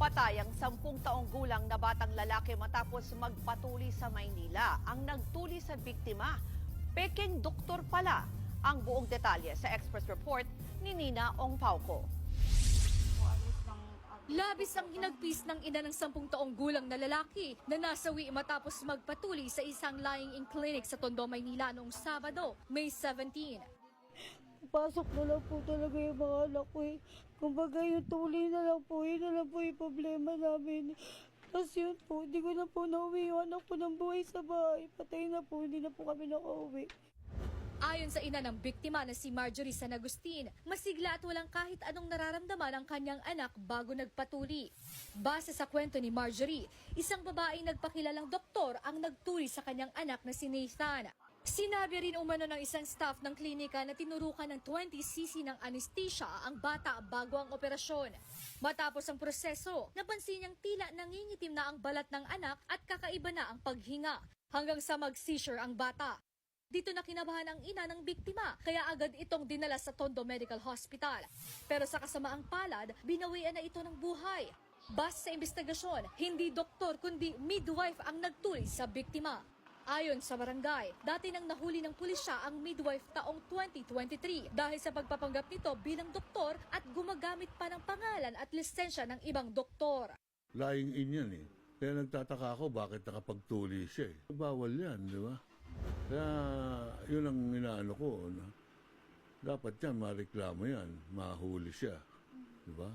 Patay ang sampung taong gulang na batang lalaki matapos magpatuli sa Maynila. Ang nagtuli sa biktima, peking doktor pala. Ang buong detalye sa Express Report ni Nina Ong Pauco. Labis ang hinagpis ng ina ng sampung taong gulang na lalaki na nasawi matapos magpatuli sa isang lying-in clinic sa Tondo, Maynila noong Sabado, May 17. Pasok na lang po talaga yung mga anak ko eh. Kumbaga yung tuloy na lang po, yun na lang po yung problema namin. Tapos yun po, hindi ko na po nauwi yung anak ko ng buhay sa bahay. Patay na po, hindi na po kami nakauwi. Ayon sa ina ng biktima na si Marjorie San Agustin, masigla at walang kahit anong nararamdaman ang kanyang anak bago nagpatuli. Base sa kwento ni Marjorie, isang babaeng nagpakilalang doktor ang nagtuli sa kanyang anak na si Nathan. Sinabi rin umano ng isang staff ng klinika na tinurukan ng 20cc ng anesthesia ang bata bago ang operasyon. Matapos ang proseso, napansin niyang tila nangingitim na ang balat ng anak at kakaiba na ang paghinga hanggang sa mag-seizure ang bata. Dito na kinabahan ang ina ng biktima, kaya agad itong dinala sa Tondo Medical Hospital. Pero sa kasamaang palad, binawian na ito ng buhay. Base sa investigasyon, hindi doktor kundi midwife ang nagtuli sa biktima. Ayon sa barangay, dati nang nahuli ng pulisya ang midwife taong 2023 dahil sa pagpapanggap nito bilang doktor at gumagamit pa ng pangalan at lisensya ng ibang doktor. Lying in yan eh. Kaya nagtataka ako bakit nakapagtuli siya eh. Bawal yan, di ba? Kaya yun ang inaano ko. Na, dapat yan, mareklamo yan. Mahuli siya. Di ba?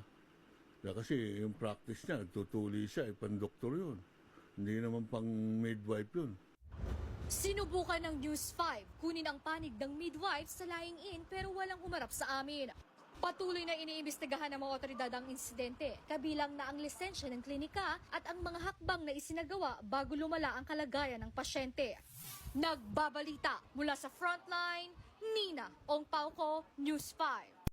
Kaya kasi yung practice niya, nagtutuli siya, eh, pandoktor yun. Hindi naman pang midwife yun. Sinubukan ng News 5 kunin ang panig ng midwife sa lying-in pero walang umarap sa amin. Patuloy na iniimbestigahan ng mga otoridad ang insidente, kabilang na ang lisensya ng klinika at ang mga hakbang na isinagawa bago lumala ang kalagayan ng pasyente. Nagbabalita mula sa frontline, Nina Ong Pauco, News 5.